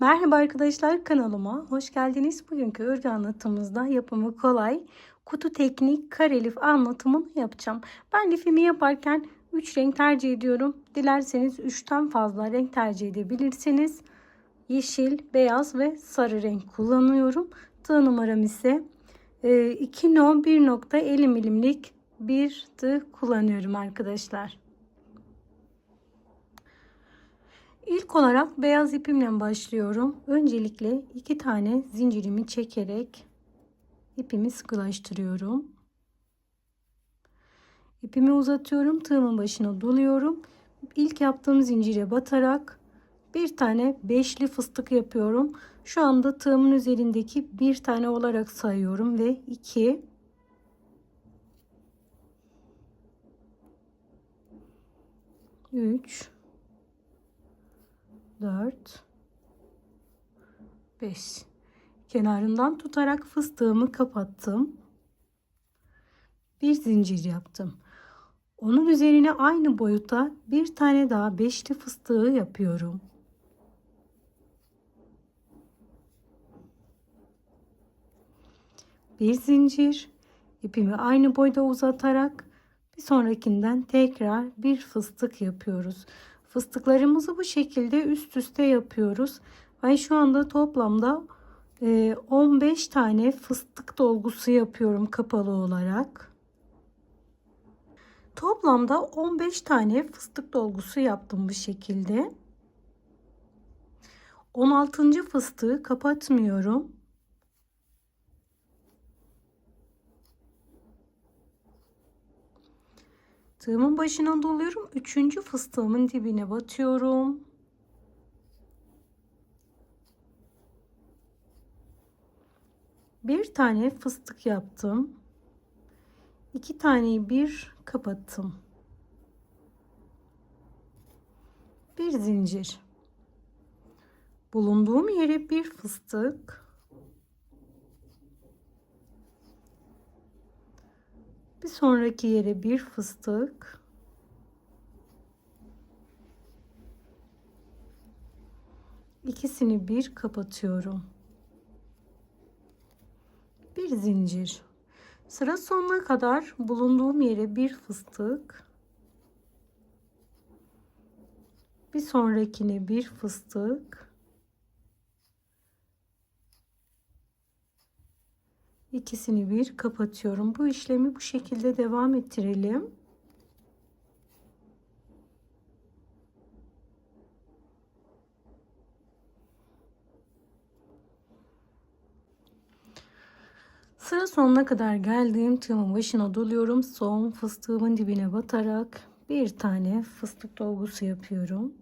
Merhaba arkadaşlar kanalıma hoş geldiniz. Bugünkü örgü anlatımımızda yapımı kolay kutu teknik kare lif anlatımını yapacağım. Ben lifimi yaparken 3 renk tercih ediyorum. Dilerseniz 3'ten fazla renk tercih edebilirsiniz. Yeşil, beyaz ve sarı renk kullanıyorum. Tığ numaram ise 2 no 1.50 milimlik bir tığ kullanıyorum arkadaşlar. İlk olarak beyaz ipimle başlıyorum. Öncelikle iki tane zincirimi çekerek ipimi sıkılaştırıyorum. İpimi uzatıyorum. Tığımın başına doluyorum. İlk yaptığım zincire batarak bir tane beşli fıstık yapıyorum. Şu anda tığımın üzerindeki bir tane olarak sayıyorum ve iki üç 4 5 kenarından tutarak fıstığımı kapattım. Bir zincir yaptım. Onun üzerine aynı boyuta bir tane daha beşli fıstığı yapıyorum. Bir zincir ipimi aynı boyda uzatarak bir sonrakinden tekrar bir fıstık yapıyoruz. Fıstıklarımızı bu şekilde üst üste yapıyoruz. Ben şu anda toplamda 15 e, tane fıstık dolgusu yapıyorum kapalı olarak. Toplamda 15 tane fıstık dolgusu yaptım bu şekilde. 16. fıstığı kapatmıyorum. Tığımın başına doluyorum. Üçüncü fıstığımın dibine batıyorum. Bir tane fıstık yaptım. İki taneyi bir kapattım. Bir zincir. Bulunduğum yere bir fıstık. Bir sonraki yere bir fıstık. İkisini bir kapatıyorum. Bir zincir. Sıra sonuna kadar bulunduğum yere bir fıstık. Bir sonrakine bir fıstık. İkisini bir kapatıyorum. Bu işlemi bu şekilde devam ettirelim. Sıra sonuna kadar geldiğim tığımın başına doluyorum. Son fıstığımın dibine batarak bir tane fıstık dolgusu yapıyorum.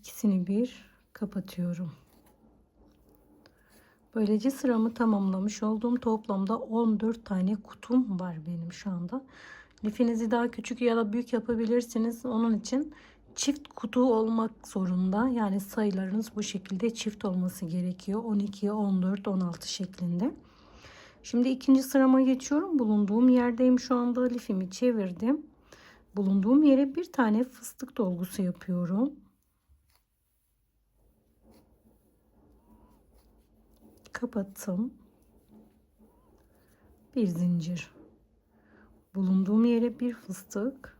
İkisini bir kapatıyorum. Böylece sıramı tamamlamış oldum. Toplamda 14 tane kutum var benim şu anda. Lifinizi daha küçük ya da büyük yapabilirsiniz. Onun için çift kutu olmak zorunda. Yani sayılarınız bu şekilde çift olması gerekiyor. 12, 14, 16 şeklinde. Şimdi ikinci sırama geçiyorum. Bulunduğum yerdeyim şu anda. Lifimi çevirdim. Bulunduğum yere bir tane fıstık dolgusu yapıyorum. Kapattım. Bir zincir. Bulunduğum yere bir fıstık.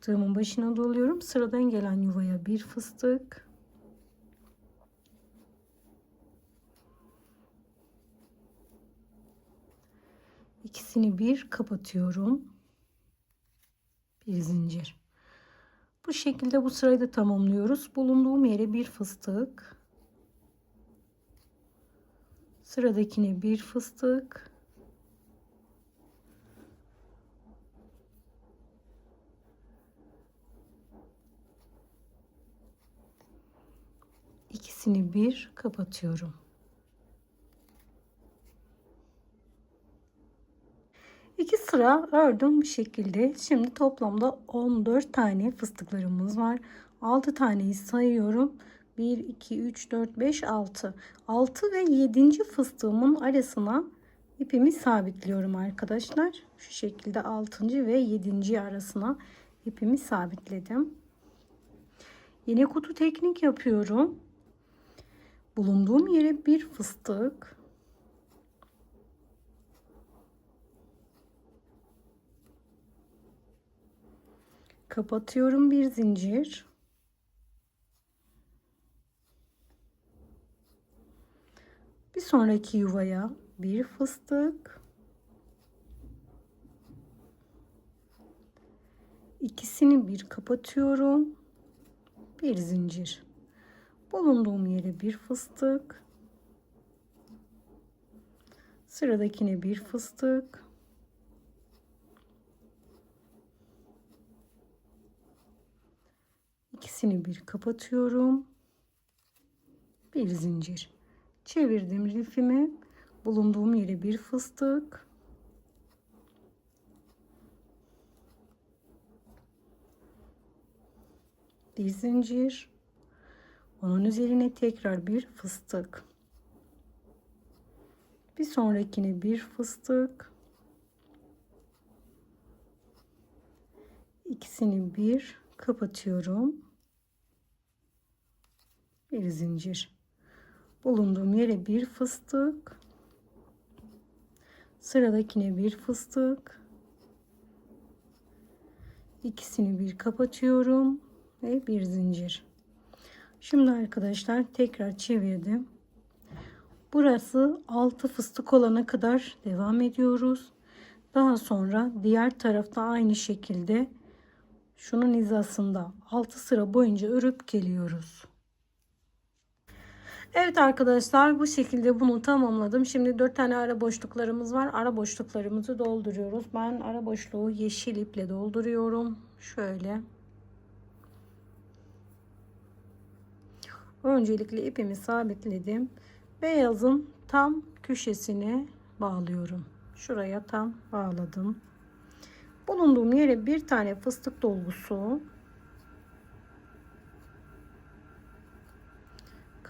Tığımın başına doluyorum. Sıradan gelen yuvaya bir fıstık. İkisini bir kapatıyorum. Bir zincir. Bu şekilde bu sırayı da tamamlıyoruz. Bulunduğum yere bir fıstık. Sıradakine bir fıstık. İkisini bir kapatıyorum. İki sıra ördüm bu şekilde. Şimdi toplamda 14 tane fıstıklarımız var. 6 taneyi sayıyorum. 1, 2, 3, 4, 5, 6. 6 ve 7. fıstığımın arasına ipimi sabitliyorum arkadaşlar. Şu şekilde 6. ve 7. arasına ipimi sabitledim. Yine kutu teknik yapıyorum. Bulunduğum yere bir fıstık. Kapatıyorum bir zincir. Bir sonraki yuvaya bir fıstık. İkisini bir kapatıyorum. Bir zincir. Bulunduğum yere bir fıstık. Sıradakine bir fıstık. İkisini bir kapatıyorum. Bir zincir. Çevirdim rifimi. Bulunduğum yere bir fıstık. Bir zincir. Onun üzerine tekrar bir fıstık. Bir sonrakine bir fıstık. İkisini bir kapatıyorum. Bir zincir. Bulunduğum yere bir fıstık. Sıradakine bir fıstık. İkisini bir kapatıyorum ve bir zincir. Şimdi arkadaşlar tekrar çevirdim. Burası altı fıstık olana kadar devam ediyoruz. Daha sonra diğer tarafta aynı şekilde şunun hizasında 6 sıra boyunca örüp geliyoruz. Evet arkadaşlar bu şekilde bunu tamamladım. Şimdi 4 tane ara boşluklarımız var. Ara boşluklarımızı dolduruyoruz. Ben ara boşluğu yeşil iple dolduruyorum. Şöyle. Öncelikle ipimi sabitledim. Beyazın tam köşesine bağlıyorum. Şuraya tam bağladım. Bulunduğum yere bir tane fıstık dolgusu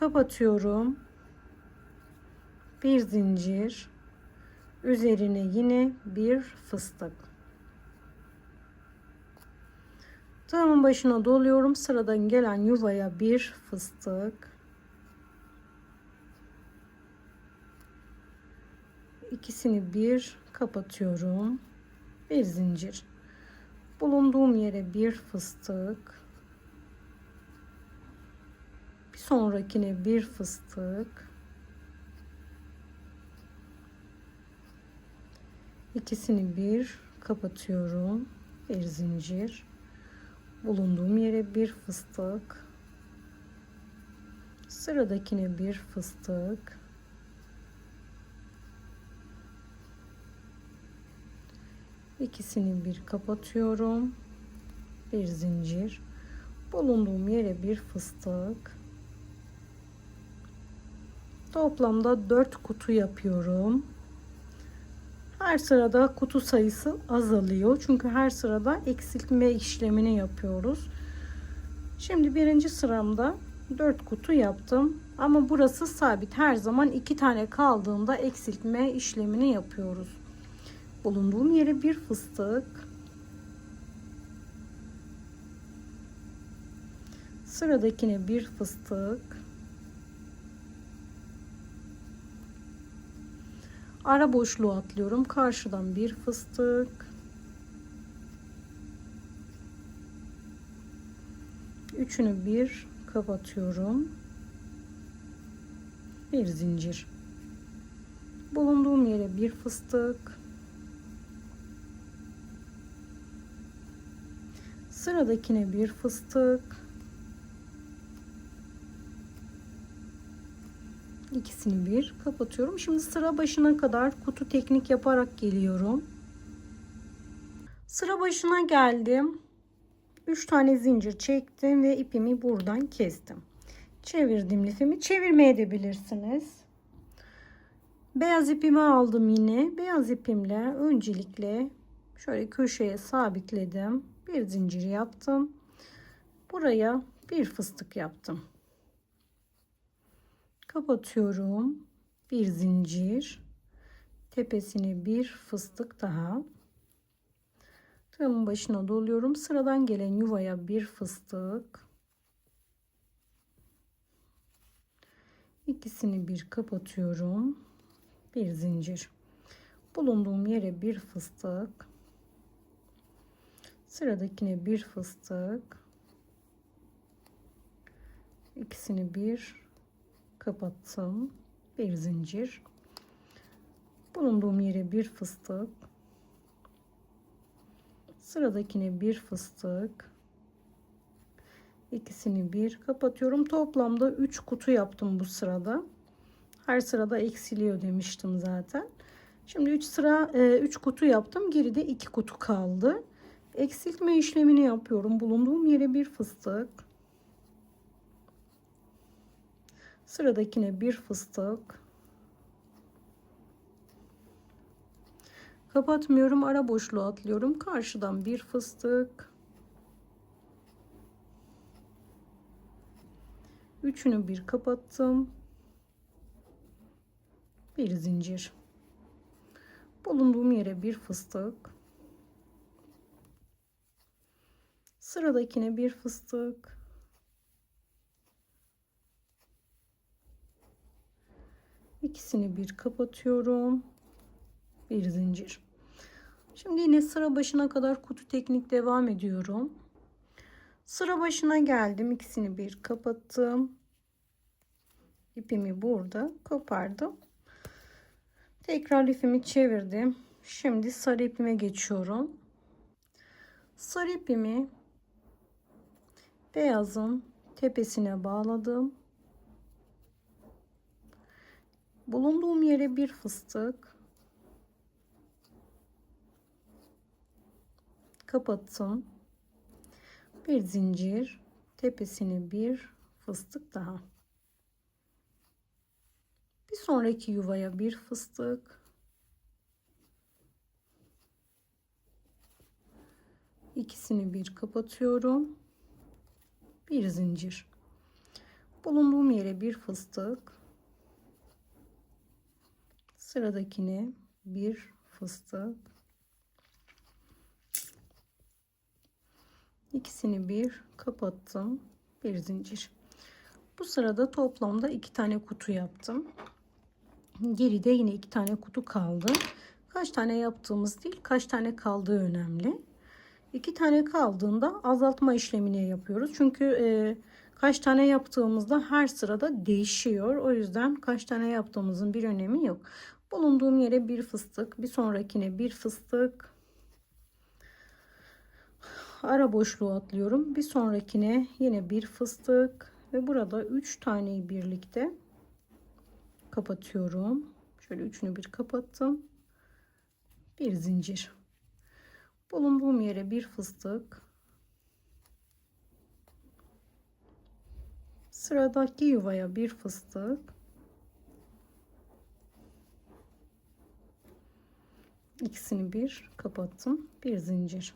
kapatıyorum. Bir zincir üzerine yine bir fıstık. Tığımın başına doluyorum. Sıradan gelen yuvaya bir fıstık. İkisini bir kapatıyorum. Bir zincir. Bulunduğum yere bir fıstık. Sonrakine bir fıstık. İkisini bir kapatıyorum. Bir zincir. Bulunduğum yere bir fıstık. Sıradakine bir fıstık. İkisini bir kapatıyorum. Bir zincir. Bulunduğum yere bir fıstık toplamda 4 kutu yapıyorum her sırada kutu sayısı azalıyor. Çünkü her sırada eksiltme işlemini yapıyoruz. Şimdi birinci sıramda 4 kutu yaptım. Ama burası sabit. Her zaman 2 tane kaldığında eksiltme işlemini yapıyoruz. Bulunduğum yere bir fıstık. Sıradakine bir fıstık. Ara boşluğu atlıyorum. Karşıdan bir fıstık. Üçünü bir kapatıyorum. Bir zincir. Bulunduğum yere bir fıstık. Sıradakine bir fıstık. İkisini bir kapatıyorum. Şimdi sıra başına kadar kutu teknik yaparak geliyorum. Sıra başına geldim. 3 tane zincir çektim ve ipimi buradan kestim. Çevirdim lifimi. Çevirmeye de bilirsiniz. Beyaz ipimi aldım yine. Beyaz ipimle öncelikle şöyle köşeye sabitledim. Bir zincir yaptım. Buraya bir fıstık yaptım. Kapatıyorum. Bir zincir. Tepesine bir fıstık daha. Tığımın başına doluyorum. Sıradan gelen yuvaya bir fıstık. İkisini bir kapatıyorum. Bir zincir. Bulunduğum yere bir fıstık. Sıradakine bir fıstık. İkisini bir kapattım. Bir zincir. Bulunduğum yere bir fıstık. Sıradakine bir fıstık. İkisini bir kapatıyorum. Toplamda 3 kutu yaptım bu sırada. Her sırada eksiliyor demiştim zaten. Şimdi 3 sıra 3 kutu yaptım. Geride 2 kutu kaldı. Eksiltme işlemini yapıyorum. Bulunduğum yere bir fıstık. Sıradakine bir fıstık. Kapatmıyorum. Ara boşluğu atlıyorum. Karşıdan bir fıstık. Üçünü bir kapattım. Bir zincir. Bulunduğum yere bir fıstık. Sıradakine bir fıstık. İkisini bir kapatıyorum. Bir zincir. Şimdi yine sıra başına kadar kutu teknik devam ediyorum. Sıra başına geldim. İkisini bir kapattım. İpimi burada kopardım. Tekrar ipimi çevirdim. Şimdi sarı ipime geçiyorum. Sarı ipimi beyazın tepesine bağladım. Bulunduğum yere bir fıstık kapattım. Bir zincir, tepesine bir fıstık daha. Bir sonraki yuvaya bir fıstık. İkisini bir kapatıyorum. Bir zincir. Bulunduğum yere bir fıstık. Sıradakine bir fıstık. İkisini bir kapattım. Bir zincir. Bu sırada toplamda iki tane kutu yaptım. Geride yine iki tane kutu kaldı. Kaç tane yaptığımız değil, kaç tane kaldığı önemli. İki tane kaldığında azaltma işlemini yapıyoruz. Çünkü e, kaç tane yaptığımızda her sırada değişiyor. O yüzden kaç tane yaptığımızın bir önemi yok. Bulunduğum yere bir fıstık, bir sonrakine bir fıstık. Ara boşluğu atlıyorum. Bir sonrakine yine bir fıstık ve burada 3 taneyi birlikte kapatıyorum. Şöyle üçünü bir kapattım. Bir zincir. Bulunduğum yere bir fıstık. Sıradaki yuvaya bir fıstık. İkisini bir kapattım. Bir zincir.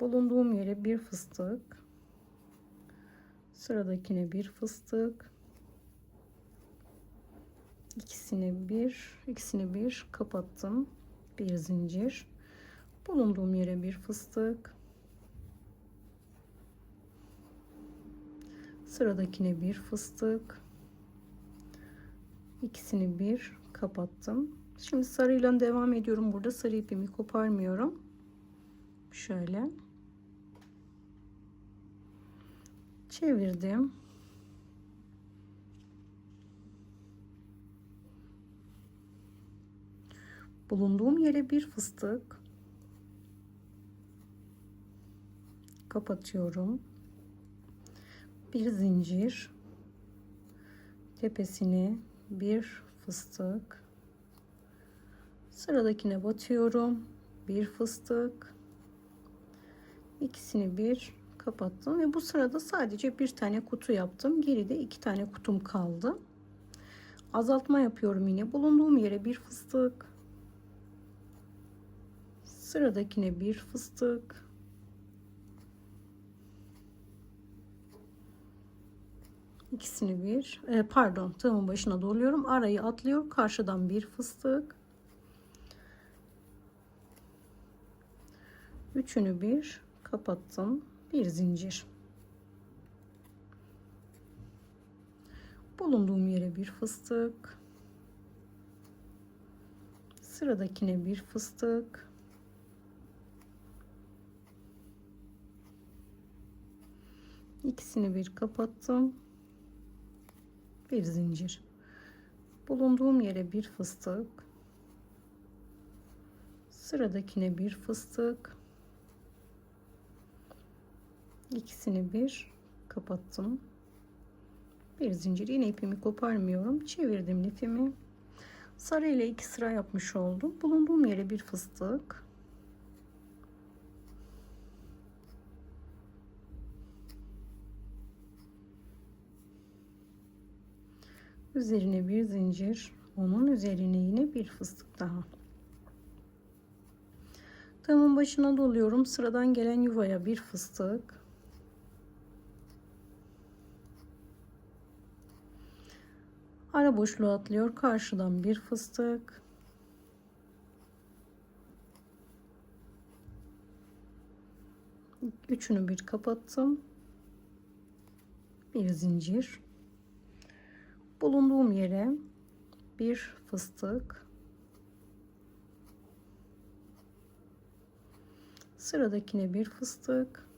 Bulunduğum yere bir fıstık. Sıradakine bir fıstık. İkisini bir, ikisini bir kapattım. Bir zincir. Bulunduğum yere bir fıstık. Sıradakine bir fıstık. İkisini bir kapattım. Şimdi sarıyla devam ediyorum. Burada sarı ipimi koparmıyorum. Şöyle. Çevirdim. Bulunduğum yere bir fıstık. Kapatıyorum. Bir zincir. Tepesine bir fıstık. Sıradakine batıyorum. Bir fıstık. İkisini bir kapattım ve bu sırada sadece bir tane kutu yaptım. Geride iki tane kutum kaldı. Azaltma yapıyorum yine. Bulunduğum yere bir fıstık. Sıradakine bir fıstık. İkisini bir e, pardon tığımın başına doluyorum. Arayı atlıyorum. Karşıdan bir fıstık. Üçünü bir kapattım. Bir zincir. Bulunduğum yere bir fıstık. Sıradakine bir fıstık. İkisini bir kapattım. Bir zincir. Bulunduğum yere bir fıstık. Sıradakine bir fıstık. İkisini bir kapattım. Bir zincir yine ipimi koparmıyorum. Çevirdim ipimi. Sarı ile iki sıra yapmış oldum. Bulunduğum yere bir fıstık. Üzerine bir zincir. Onun üzerine yine bir fıstık daha. Tığımın başına doluyorum. Sıradan gelen yuvaya bir fıstık. Ara boşluğu atlıyor. Karşıdan bir fıstık. Üçünü bir kapattım. Bir zincir. Bulunduğum yere bir fıstık. Sıradakine bir fıstık.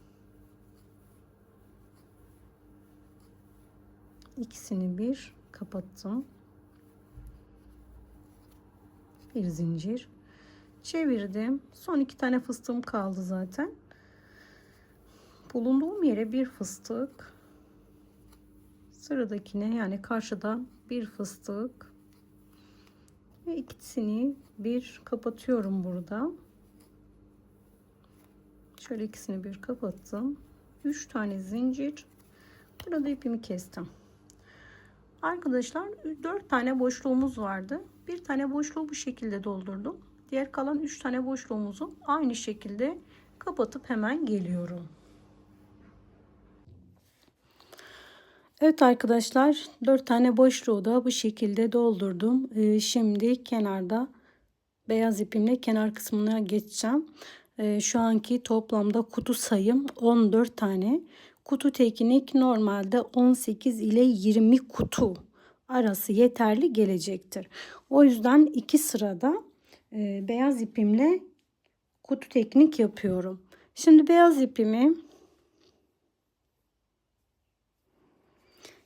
İkisini bir kapattım. Bir zincir. Çevirdim. Son iki tane fıstığım kaldı zaten. Bulunduğum yere bir fıstık. Sıradakine yani karşıda bir fıstık. Ve ikisini bir kapatıyorum burada. Şöyle ikisini bir kapattım. Üç tane zincir. Burada ipimi kestim. Arkadaşlar 4 tane boşluğumuz vardı. Bir tane boşluğu bu şekilde doldurdum. Diğer kalan 3 tane boşluğumuzu aynı şekilde kapatıp hemen geliyorum. Evet arkadaşlar 4 tane boşluğu da bu şekilde doldurdum. Ee, şimdi kenarda beyaz ipimle kenar kısmına geçeceğim. Ee, şu anki toplamda kutu sayım 14 tane. Kutu teknik normalde 18 ile 20 kutu arası yeterli gelecektir. O yüzden iki sırada e, beyaz ipimle kutu teknik yapıyorum. Şimdi beyaz ipimi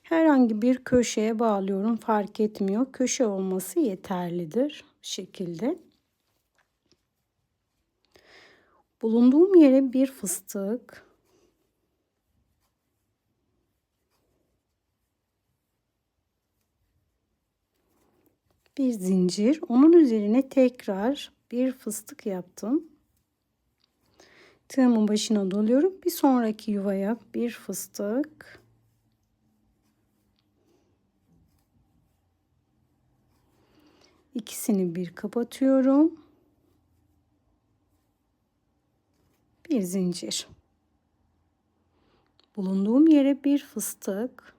herhangi bir köşeye bağlıyorum. Fark etmiyor. Köşe olması yeterlidir. Şekilde. Bulunduğum yere bir fıstık bir zincir. Onun üzerine tekrar bir fıstık yaptım. Tığımın başına doluyorum. Bir sonraki yuvaya bir fıstık. İkisini bir kapatıyorum. Bir zincir. Bulunduğum yere bir fıstık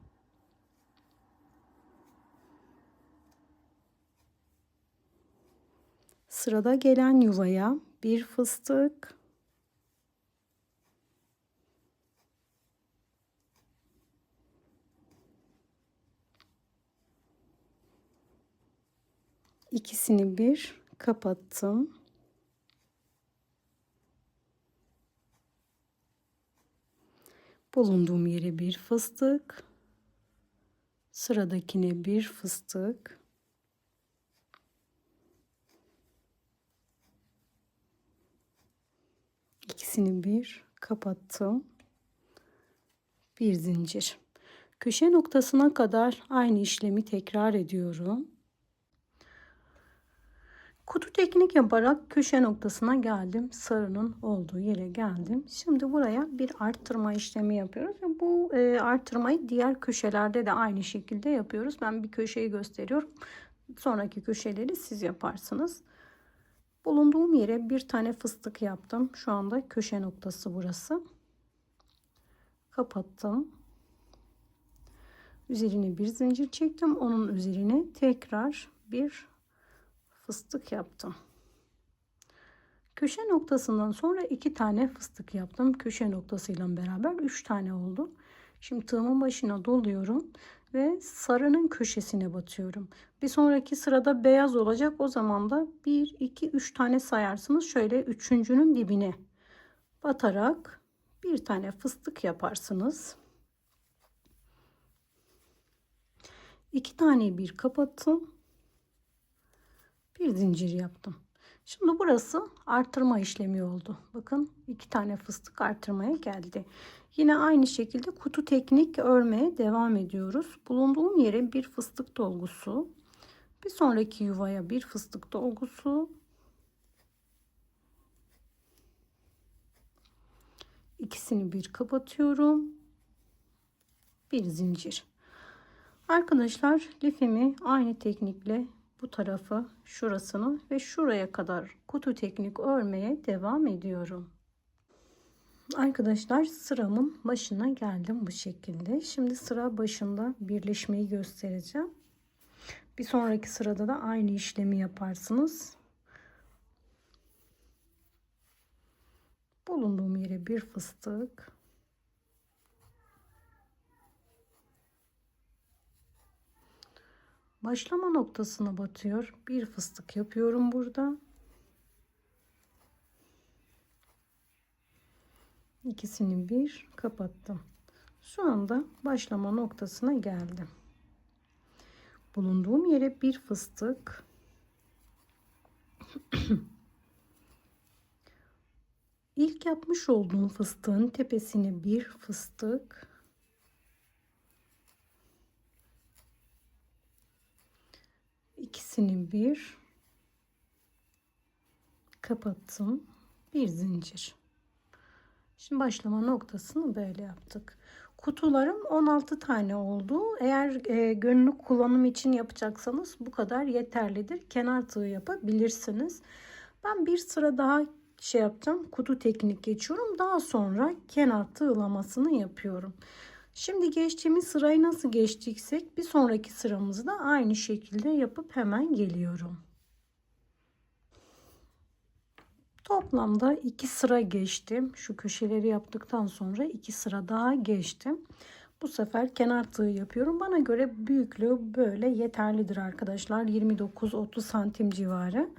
Sırada gelen yuvaya bir fıstık. İkisini bir kapattım. Bulunduğum yere bir fıstık. Sıradakine bir fıstık. İkisini bir kapattım. Bir zincir. Köşe noktasına kadar aynı işlemi tekrar ediyorum. Kutu teknik yaparak köşe noktasına geldim. Sarının olduğu yere geldim. Şimdi buraya bir arttırma işlemi yapıyoruz. Bu e, arttırmayı diğer köşelerde de aynı şekilde yapıyoruz. Ben bir köşeyi gösteriyorum. Sonraki köşeleri siz yaparsınız. Bulunduğum yere bir tane fıstık yaptım. Şu anda köşe noktası burası. Kapattım. Üzerine bir zincir çektim. Onun üzerine tekrar bir fıstık yaptım. Köşe noktasından sonra iki tane fıstık yaptım. Köşe noktasıyla beraber üç tane oldu. Şimdi tığımın başına doluyorum ve sarının köşesine batıyorum. Bir sonraki sırada beyaz olacak. O zaman da 1, 2, 3 tane sayarsınız. Şöyle üçüncünün dibine batarak bir tane fıstık yaparsınız. İki tane bir kapattım. Bir zincir yaptım. Şimdi burası artırma işlemi oldu. Bakın iki tane fıstık artırmaya geldi. Yine aynı şekilde kutu teknik örmeye devam ediyoruz. Bulunduğum yere bir fıstık dolgusu. Bir sonraki yuvaya bir fıstık dolgusu. İkisini bir kapatıyorum. Bir zincir. Arkadaşlar lifimi aynı teknikle bu tarafı şurasını ve şuraya kadar kutu teknik örmeye devam ediyorum. Arkadaşlar sıramın başına geldim bu şekilde. Şimdi sıra başında birleşmeyi göstereceğim. Bir sonraki sırada da aynı işlemi yaparsınız. Bulunduğum yere bir fıstık. Başlama noktasına batıyor. Bir fıstık yapıyorum burada. İkisini bir kapattım. Şu anda başlama noktasına geldim. Bulunduğum yere bir fıstık İlk yapmış olduğum fıstığın tepesine bir fıstık ikisini bir kapattım bir zincir Şimdi başlama noktasını böyle yaptık. Kutularım 16 tane oldu. Eğer e, gönüllü kullanım için yapacaksanız bu kadar yeterlidir. Kenar tığ yapabilirsiniz. Ben bir sıra daha şey yapacağım. Kutu teknik geçiyorum. Daha sonra kenar tığlamasını yapıyorum. Şimdi geçtiğimiz sırayı nasıl geçtiysek bir sonraki sıramızı da aynı şekilde yapıp hemen geliyorum. Toplamda iki sıra geçtim. Şu köşeleri yaptıktan sonra iki sıra daha geçtim. Bu sefer kenar tığ yapıyorum. Bana göre büyüklüğü böyle yeterlidir arkadaşlar. 29-30 santim civarı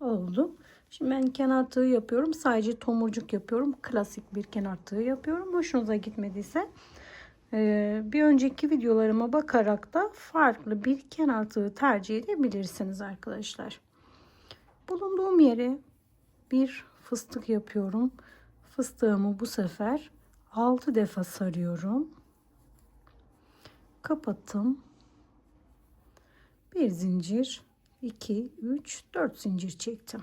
oldu. Şimdi ben kenar tığ yapıyorum. Sadece tomurcuk yapıyorum. Klasik bir kenar tığ yapıyorum. Hoşunuza gitmediyse e, bir önceki videolarıma bakarak da farklı bir kenar tığ tercih edebilirsiniz arkadaşlar. Bulunduğum yere bir fıstık yapıyorum. Fıstığımı bu sefer 6 defa sarıyorum. Kapattım. Bir zincir, 2, 3, 4 zincir çektim.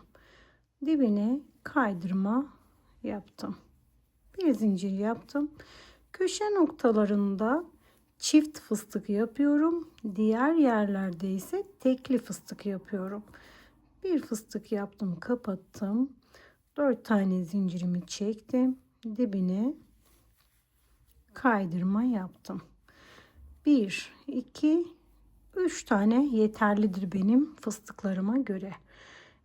Dibine kaydırma yaptım. Bir zincir yaptım. Köşe noktalarında çift fıstık yapıyorum. Diğer yerlerde ise tekli fıstık yapıyorum bir fıstık yaptım kapattım 4 tane zincirimi çektim. Dibine kaydırma yaptım. 1 2 3 tane yeterlidir benim fıstıklarıma göre.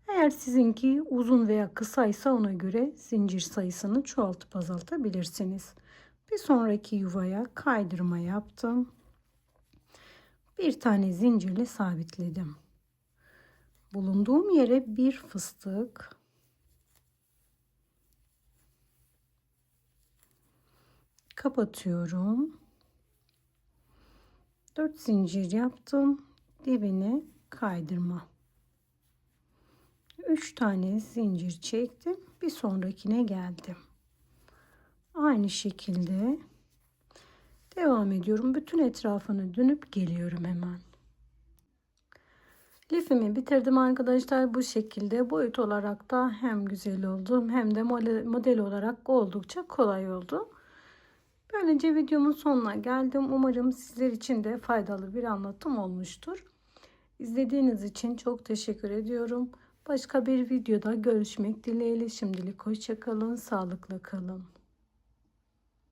Eğer sizinki uzun veya kısaysa ona göre zincir sayısını çoğaltıp azaltabilirsiniz. Bir sonraki yuvaya kaydırma yaptım. Bir tane zincirle sabitledim. Bulunduğum yere bir fıstık kapatıyorum. 4 zincir yaptım. Dibine kaydırma. 3 tane zincir çektim. Bir sonrakine geldim. Aynı şekilde devam ediyorum. Bütün etrafını dönüp geliyorum hemen. Lifimi bitirdim arkadaşlar. Bu şekilde boyut olarak da hem güzel oldu hem de model olarak oldukça kolay oldu. Böylece videomun sonuna geldim. Umarım sizler için de faydalı bir anlatım olmuştur. İzlediğiniz için çok teşekkür ediyorum. Başka bir videoda görüşmek dileğiyle şimdilik hoşçakalın, sağlıkla kalın.